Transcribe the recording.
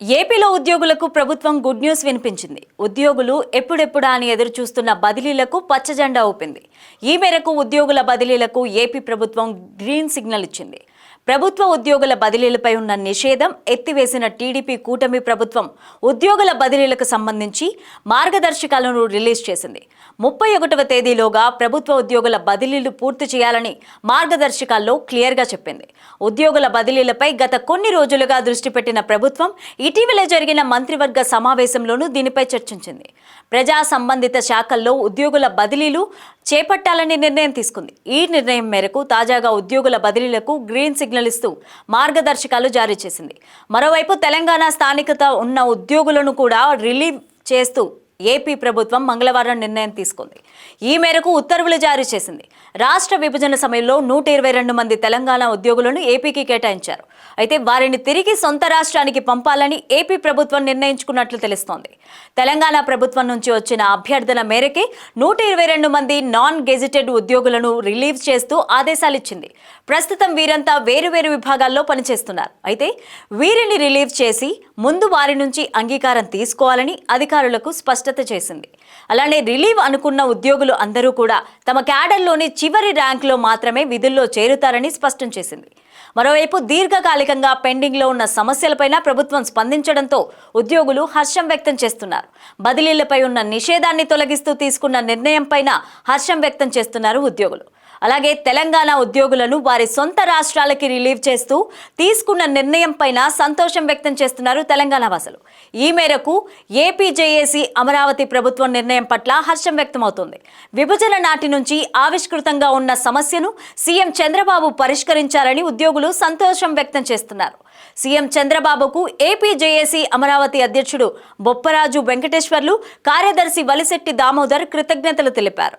ఏపీలో ఉద్యోగులకు ప్రభుత్వం గుడ్ న్యూస్ వినిపించింది. ఉద్యోగులు ఎప్పుడెప్పుడా అని ఎదురు చూస్తున్న బదిలీలకు పచ్చజెండా ఊపింది. ఈ మేరకు ఉద్యోగుల బదిలీలకు ఏపీ ప్రభుత్వం గ్రీన్ సిగ్నల్ ఇచ్చింది. ప్రభుత్వ ఉద్యోగుల బదిలీలపై ఉన్న నిషేధం ఎత్తివేసిన టీడీపీ కూటమి ప్రభుత్వం ఉద్యోగుల బదిలీలకు సంబంధించి మార్గదర్శకాలను రిలీజ్ చేసింది. ముప్పై ఒకటవ తేదీలోగా ప్రభుత్వ ఉద్యోగుల బదిలీలు పూర్తి చేయాలని మార్గదర్శకాల్లో క్లియర్గా చెప్పింది. ఉద్యోగుల బదిలీలపై గత కొన్ని రోజులుగా దృష్టి పెట్టిన ప్రభుత్వం ఇటీవల జరిగిన మంత్రివర్గ సమావేశంలోనూ దీనిపై చర్చించింది. ప్రజా సంబంధిత శాఖల్లో ఉద్యోగుల బదిలీలు చేపట్టాలని నిర్ణయం తీసుకుంది. ఈ నిర్ణయం మేరకు తాజాగా ఉద్యోగుల బదిలీలకు గ్రీన్ సిగ్నల్ ఇస్తూ మార్గదర్శకాలు జారీ చేసింది. మరోవైపు తెలంగాణ స్థానికత ఉన్న ఉద్యోగులను కూడా రిలీవ్ చేస్తూ ఏపీ ప్రభుత్వం మంగళవారం నిర్ణయం తీసుకుంది. ఈ మేరకు ఉత్తర్వులు జారీ చేసింది. రాష్ట్ర విభజన సమయంలో నూట ఇరవై రెండు మంది తెలంగాణ ఉద్యోగులను ఏపీకి కేటాయించారు. అయితే వారిని తిరిగి సొంత రాష్ట్రానికి పంపాలని ఏపీ ప్రభుత్వం నిర్ణయించుకున్నట్లు తెలుస్తోంది. తెలంగాణ ప్రభుత్వం నుంచి వచ్చిన అభ్యర్థన మేరకే నూట ఇరవై రెండు మంది నాన్ గెజిటెడ్ ఉద్యోగులను రిలీవ్ చేస్తూ ఆదేశాలు ఇచ్చింది. ప్రస్తుతం వీరంతా వేరువేరు విభాగాల్లో పనిచేస్తున్నారు. అయితే వీరిని రిలీవ్ చేసి ముందు వారి నుంచి అంగీకారం తీసుకోవాలని అధికారులకు స్పష్టత చేసింది. అలానే రిలీవ్ అనుకున్న ఉద్యోగులు అందరూ కూడా తమ క్యాడర్లోని చివరి ర్యాంకులో మాత్రమే విధుల్లో చేరుతారని స్పష్టం చేసింది. మరోవైపు దీర్ఘకాలికంగా పెండింగ్లో ఉన్న సమస్యలపైన ప్రభుత్వం స్పందించడంతో ఉద్యోగులు హర్షం వ్యక్తం చేస్తున్నారు. బదిలీలపై ఉన్న నిషేధాన్ని తొలగిస్తూ తీసుకున్న నిర్ణయంపైన హర్షం వ్యక్తం చేస్తున్నారు ఉద్యోగులు. అలాగే తెలంగాణ ఉద్యోగులను వారి సొంత రాష్ట్రాలకి రిలీవ్ చేస్తూ తీసుకున్న నిర్ణయం పైన సంతోషం వ్యక్తం చేస్తున్నారు తెలంగాణ వాసులు. ఈ మేరకు ఏపీజేఏసీ అమరావతి ప్రభుత్వం నిర్ణయం పట్ల హర్షం వ్యక్తమవుతోంది. విభజన నాటి నుంచి ఆవిష్కృతంగా ఉన్న సమస్యను సీఎం చంద్రబాబు పరిష్కరించారని ఉద్యోగులు సంతోషం వ్యక్తం చేస్తున్నారు. సీఎం చంద్రబాబుకు ఏపీజేఏసీ అమరావతి అధ్యక్షుడు బొప్పరాజు వెంకటేశ్వర్లు కార్యదర్శి వలిశెట్టి దామోదర్ కృతజ్ఞతలు తెలిపారు.